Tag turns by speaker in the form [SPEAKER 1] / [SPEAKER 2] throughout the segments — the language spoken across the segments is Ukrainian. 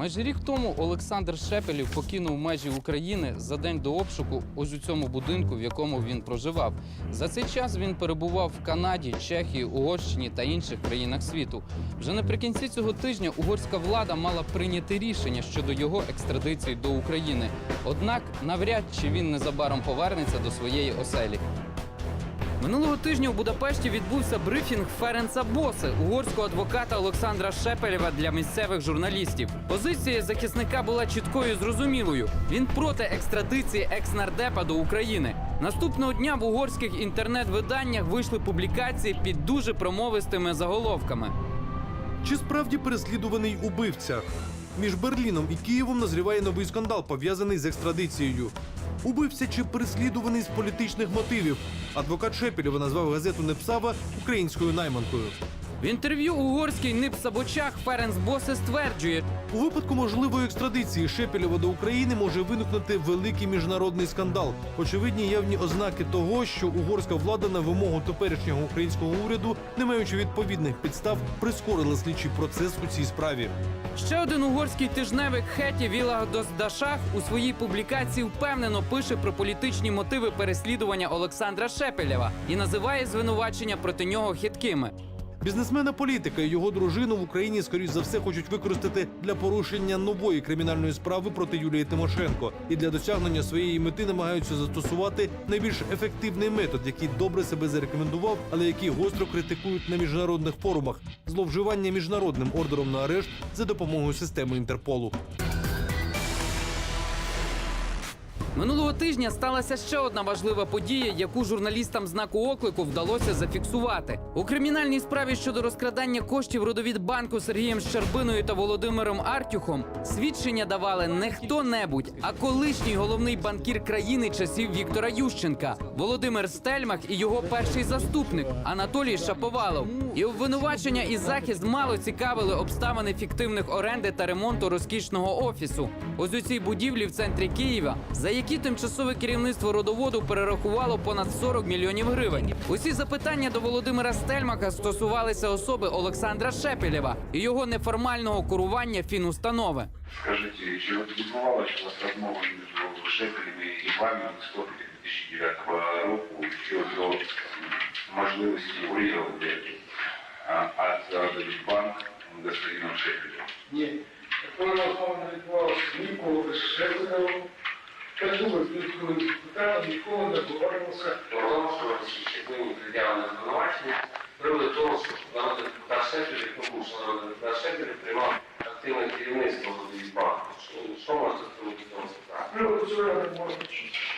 [SPEAKER 1] Майже рік тому Олександр Шепелів покинув межі України за день до обшуку ось у цьому будинку, в якому він проживав. За цей час він перебував в Канаді, Чехії, Угорщині та інших країнах світу. Вже наприкінці цього тижня угорська влада мала прийняти рішення щодо його екстрадиції до України. Однак навряд чи він незабаром повернеться до своєї оселі. Минулого тижня у Будапешті відбувся брифінг Ференца Боси, угорського адвоката Олександра Шепелєва для місцевих журналістів. Позиція захисника була чіткою і зрозумілою. Він проти екстрадиції екс-нардепа до України. Наступного дня в угорських інтернет-виданнях вийшли публікації під дуже промовистими заголовками.
[SPEAKER 2] Чи справді переслідуваний убивця? Між Берліном і Києвом назріває новий скандал, пов'язаний з екстрадицією. Убився чи переслідуваний з політичних мотивів? Адвокат Шепелєва назвав газету Непсава українською найманкою.
[SPEAKER 1] В інтерв'ю угорський нип Сабочах Ференц Босе стверджує,
[SPEAKER 2] У випадку можливої екстрадиції Шепелєва до України може виникнути великий міжнародний скандал. Очевидні явні ознаки того, що угорська влада на вимогу теперішнього українського уряду, не маючи відповідних підстав, прискорила слідчий процес у цій справі.
[SPEAKER 1] Ще один угорський тижневик Хеті Вілагдос Дашах у своїй публікації впевнено пише про політичні мотиви переслідування Олександра Шепелєва і називає звинувачення проти нього хиткими.
[SPEAKER 2] Бізнесмена політика і його дружину в Україні, скоріш за все, хочуть використати для порушення нової кримінальної справи проти Юлії Тимошенко. І для досягнення своєї мети намагаються застосувати найбільш ефективний метод, який добре себе зарекомендував, але який гостро критикують на міжнародних форумах зловживання міжнародним ордером на арешт за допомогою системи Інтерполу.
[SPEAKER 1] Минулого тижня сталася ще одна важлива подія, яку журналістам знаку оклику вдалося зафіксувати. У кримінальній справі щодо розкрадання коштів родовідбанку Сергієм Щербиною та Володимиром Артюхом свідчення давали не хто-небудь, а колишній головний банкір країни часів Віктора Ющенка Володимир Стельмах і його перший заступник Анатолій Шаповалов. І обвинувачення і захист мало цікавили обставини фіктивних оренди та ремонту розкішного офісу. Ось у цій будівлі в центрі Києва, за які тимчасове керівництво родоводу перерахувало понад 40 мільйонів гривень. Усі запитання до Володимира Стельмаха стосувалися особи Олександра Шепелєва і його неформального курування фінустанови.
[SPEAKER 3] Скажіть, чи от відбувалося у вас розмова між Шепелем і вами в листопаді 2009 року щодо можливості урегулювати Азадбанк господином Шепелем?
[SPEAKER 4] Ні. Такої розмови не відбувалося ніколи з Шепелевим. Думаю, коли питання ніколи не
[SPEAKER 5] пред'явлені звинувачення того, що народний депутат народний депутат приймав активне керівництво. Що, цьому питанні?
[SPEAKER 4] Приводу цього я не можу чути.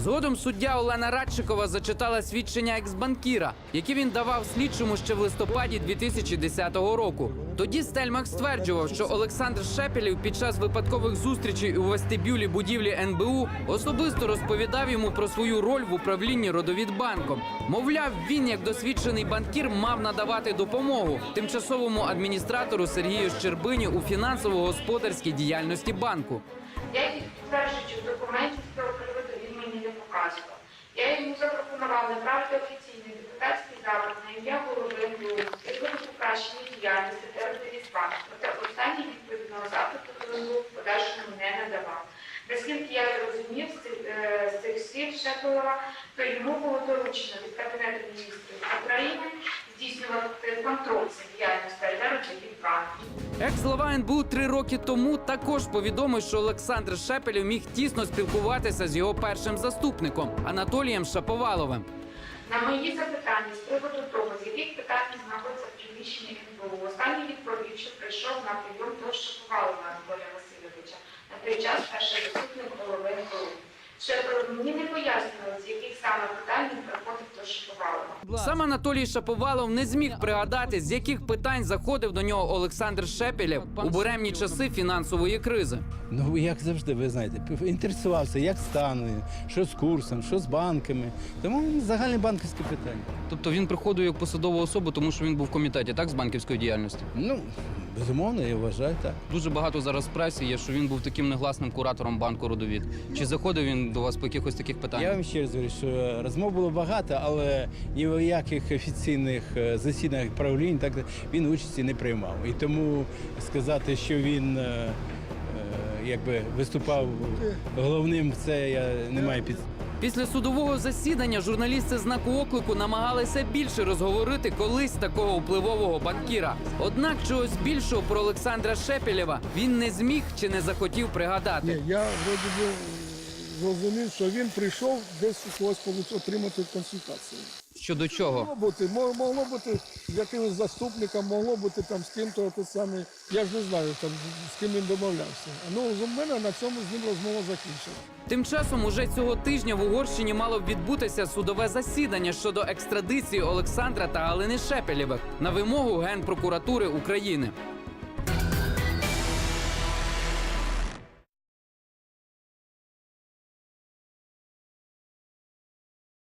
[SPEAKER 4] Я
[SPEAKER 1] Згодом суддя Олена Радчикова зачитала свідчення екс-банкіра, які він давав слідчому ще в листопаді 2010 року. Тоді Стельмах стверджував, що Олександр Шепелів під час випадкових зустрічей у вестибюлі будівлі НБУ особисто розповідав йому про свою роль в управлінні родовідбанком. Мовляв, він, як досвідчений банкір, мав надавати допомогу тимчасовому адміністратору Сергію Щербині у фінансово-господарській діяльності банку.
[SPEAKER 6] Ніяких підтверджуючих документів з цього приводу він мені не показував. Я йому запропонував направити офіційний депутатський запит на ім'я голови МВУ приводу покращення діяльності та. Проте останній відповідного запиту до НБУ в подальшому не надавав. Наскільки я зрозумів з цих, е, слів Шепелова, то йому було доручено від Кабінету міністрів України здійснювати контроль за діяльністю Банку.
[SPEAKER 1] Екс-глава НБУ три роки тому також повідомив, що Олександр Шепелів міг тісно спілкуватися з його першим заступником Анатолієм Шаповаловим.
[SPEAKER 6] На мої запитання з приводу того, з яких питань знаходиться в приміщенні НБУ, останній відповів, що прийшов на прийом до Шаповалова Анатолія Васильовича, на той час перший заступник голови НБУ. Шепелов мені не пояснювали, з яких саме питань він приходив до Шаповалова.
[SPEAKER 1] Сам Анатолій Шаповалов не зміг пригадати, з яких питань заходив до нього Олександр Шепелєв у буремні часи фінансової кризи.
[SPEAKER 7] Ну, як завжди, ви знаєте, інтересувався, як стану, що з курсом, що з банками. Тому загальне банківське питання.
[SPEAKER 1] Тобто він приходив як посадова особа, тому що він був в комітеті так з банківської діяльності.
[SPEAKER 7] Ну, безумовно, я вважаю так.
[SPEAKER 1] Дуже багато зараз в пресі є, що він був таким негласним куратором банку Родовід. Чи заходив він до вас по якихось таких питаннях?
[SPEAKER 7] Я вам ще раз говорю, що розмов було багато, але ні в яких офіційних е, засіданнях правлінь так він участі не приймав. І тому сказати, що він е, е, якби виступав головним, це я не маю під.
[SPEAKER 1] Після судового засідання журналісти знаку оклику намагалися більше розговорити колись такого впливового банкіра. Однак чогось більшого про Олександра Шепелєва він не зміг чи не захотів пригадати.
[SPEAKER 4] Ні, я вроді би зрозумів, що він прийшов десь у когось отримати консультацію.
[SPEAKER 1] Щодо чого?
[SPEAKER 4] Могло бути, мо- могло бути з якимось заступником, могло бути там з ким-то те саме. Я ж не знаю там з ким він домовлявся. Ну у мене на цьому з ним розмова закінчена.
[SPEAKER 1] Тим часом уже цього тижня в Угорщині мало б відбутися судове засідання щодо екстрадиції Олександра та Галини Шепелєвих на вимогу Генпрокуратури України.